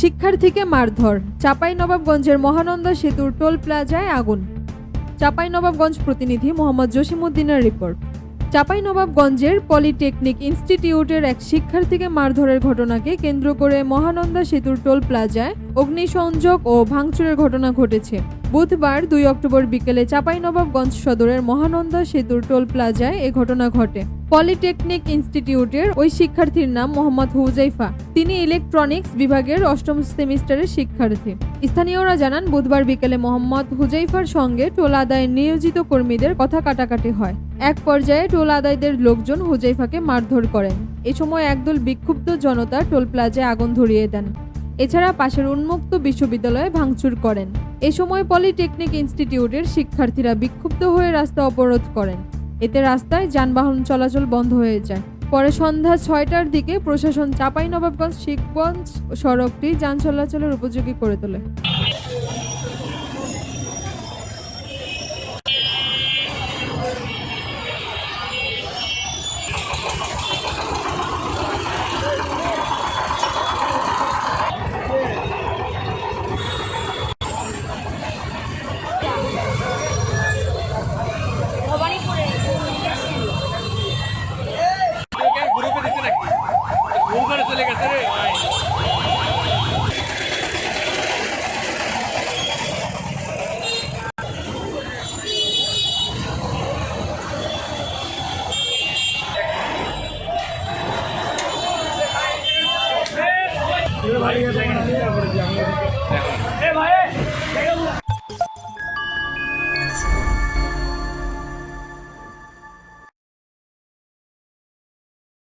শিক্ষার্থীকে মারধর। চাপাই নবাবগঞ্জের মহানন্দা সেতুর টোল প্লাজায় আগুন। চাপাই নবাবগঞ্জ প্রতিনিধি মোহাম্মদ জসিমউদ্দিনের রিপোর্ট। চাপাই নবাবগঞ্জের পলিটেকনিক ইনস্টিটিউটের এক শিক্ষার্থীকে মারধরের ঘটনাকে কেন্দ্র করে মহানন্দা সেতুর টোল প্লাজায় অগ্নিসংযোগ ও ভাঙচুরের ঘটনা ঘটেছে। বুধবার দুই অক্টোবর বিকেলে চাপাই নবাবগঞ্জ সদরের মহানন্দা সেতুর টোল প্লাজায় এ ঘটনা ঘটে। পলিটেকনিক ইনস্টিটিউটের ওই শিক্ষার্থীর নাম মোহাম্মদ হুজাইফা। তিনি ইলেকট্রনিক্স বিভাগের অষ্টম সেমিস্টারের শিক্ষার্থী। স্থানীয়রা জানান, বুধবার বিকেলে মোহাম্মদ হুজাইফার সঙ্গে টোল আদায়ে নিয়োজিত কর্মীদের কথা কাটাকাটি হয়। এক পর্যায়ে টোল আদায়দের লোকজন হুজাইফাকে মারধর করেন। এ সময় একদল বিক্ষুব্ধ জনতা টোল প্লাজায় আগুন ধরিয়ে দেন। এছাড়া পাশের উন্মুক্ত বিশ্ববিদ্যালয়ে ভাঙচুর করেন। এ সময় পলিটেকনিক ইনস্টিটিউটের শিক্ষার্থীরা বিক্ষুব্ধ হয়ে রাস্তা অবরোধ করেন। এতে রাস্তায় যানবাহন চলাচল বন্ধ হয়ে যায়। পরে সন্ধ্যা ছয়টার দিকে প্রশাসন চাঁপাইনবাবগঞ্জ শিখগঞ্জ সড়কটি যান চলাচলের উপযোগী করে তোলে। ভাই